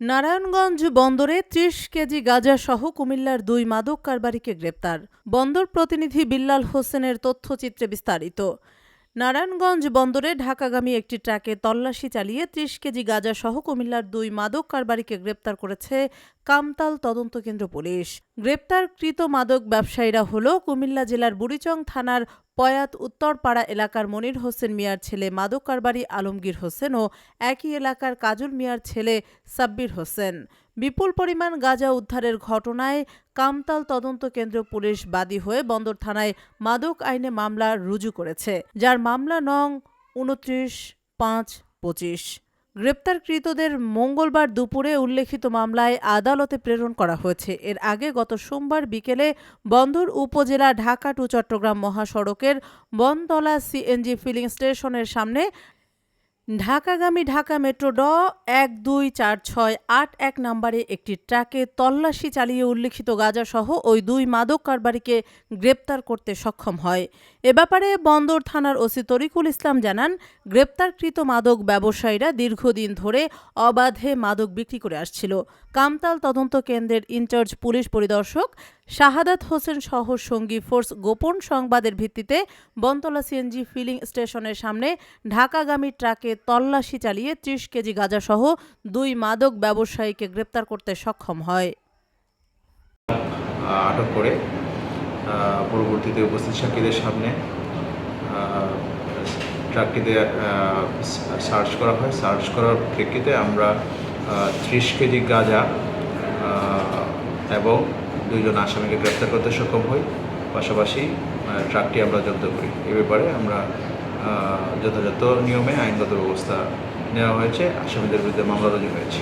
নারায়ণগঞ্জ বন্দরে ত্রিশ কেজি গাঁজা সহ কুমিল্লার দুই মাদক কারবারিকে গ্রেপ্তার। বন্দর প্রতিনিধি বিল্লাল হোসেনের তথ্যচিত্রে বিস্তারিত। নারায়ণগঞ্জ বন্দরে ঢাকাগামী একটি ট্রাকে তল্লাশি চালিয়ে ত্রিশ কেজি গাঁজা সহ কুমিল্লার দুই মাদক কারবারিকে গ্রেপ্তার করেছে কামতাল তদন্ত কেন্দ্র পুলিশ। গ্রেপ্তারকৃত মাদক ব্যবসায়ীরা হল কুমিল্লা জেলার বুড়িচং থানার পয়াত উত্তরপাড়া এলাকার মনির হোসেন মিয়ার ছেলে মাদক কারবারি আলমগীর হোসেন ও একই এলাকার কাজুল মিয়ার ছেলে সাব্বির হোসেন। বিপুল পরিমাণ গাঁজা উদ্ধারের ঘটনায় কামতাল তদন্ত কেন্দ্র পুলিশ বাদী হয়ে বন্দর থানায় মাদক আইনে মামলা রুজু করেছে, যার মামলা নং উনত্রিশ পাঁচ পঁচিশ। গ্রেপ্তারকৃতদের মঙ্গলবার দুপুরে উল্লেখিত মামলায় আদালতে প্রেরণ করা হয়েছে। এর আগে গত সোমবার বিকেলে বন্দর উপজেলা ঢাকা টু চট্টগ্রাম মহাসড়কের বনতলা সিএনজি ফিলিং স্টেশনের সামনে ঢাকাগামী ঢাকা মেট্রো ড এক দুই চার ছয় আট এক নম্বরে একটি ট্রাকে তল্লাশি চালিয়ে উল্লিখিত গাঁজাসহ ওই দুই মাদক কারবারিকে গ্রেপ্তার করতে সক্ষম হয়। এ ব্যাপারে বন্দর থানার ওসি তরিকুল ইসলাম জানান, গ্রেপ্তারকৃত মাদক ব্যবসায়ীরা দীর্ঘদিন ধরে অবাধে মাদক বিক্রি করে আসছিল। কামতাল তদন্ত কেন্দ্রের ইনচার্জ পুলিশ পরিদর্শক শাহাদাত হোসেন সহ সঙ্গী ফোর্স গোপন সংবাদের ভিত্তিতে বনতলা সিএনজি ফিলিং স্টেশনের সামনে ঢাকাগামী ট্রাকে তল্লাশি চালিয়ে ত্রিশ কেজি গাঁজাসহ দুই মাদক ব্যবসায়ীকে গ্রেপ্তার করতে সক্ষম হয়। আটক করে পরবর্তীতে উপস্থিত সাক্ষীদের সামনে ট্রাকটিতে সার্চ করা হয়। সার্চ করার প্রেক্ষিতে আমরা ত্রিশ কেজি গাঁজা এবং দুইজন আসামিকে গ্রেপ্তার করতে সক্ষম হই। পাশাপাশি ট্রাকটি আমরা জব্দ করি। এ ব্যাপারে আমরা যথাযথ নিয়মে আইনগত ব্যবস্থা নেওয়া হয়েছে। আসামিদের বিরুদ্ধে মামলা রুজু হয়েছে।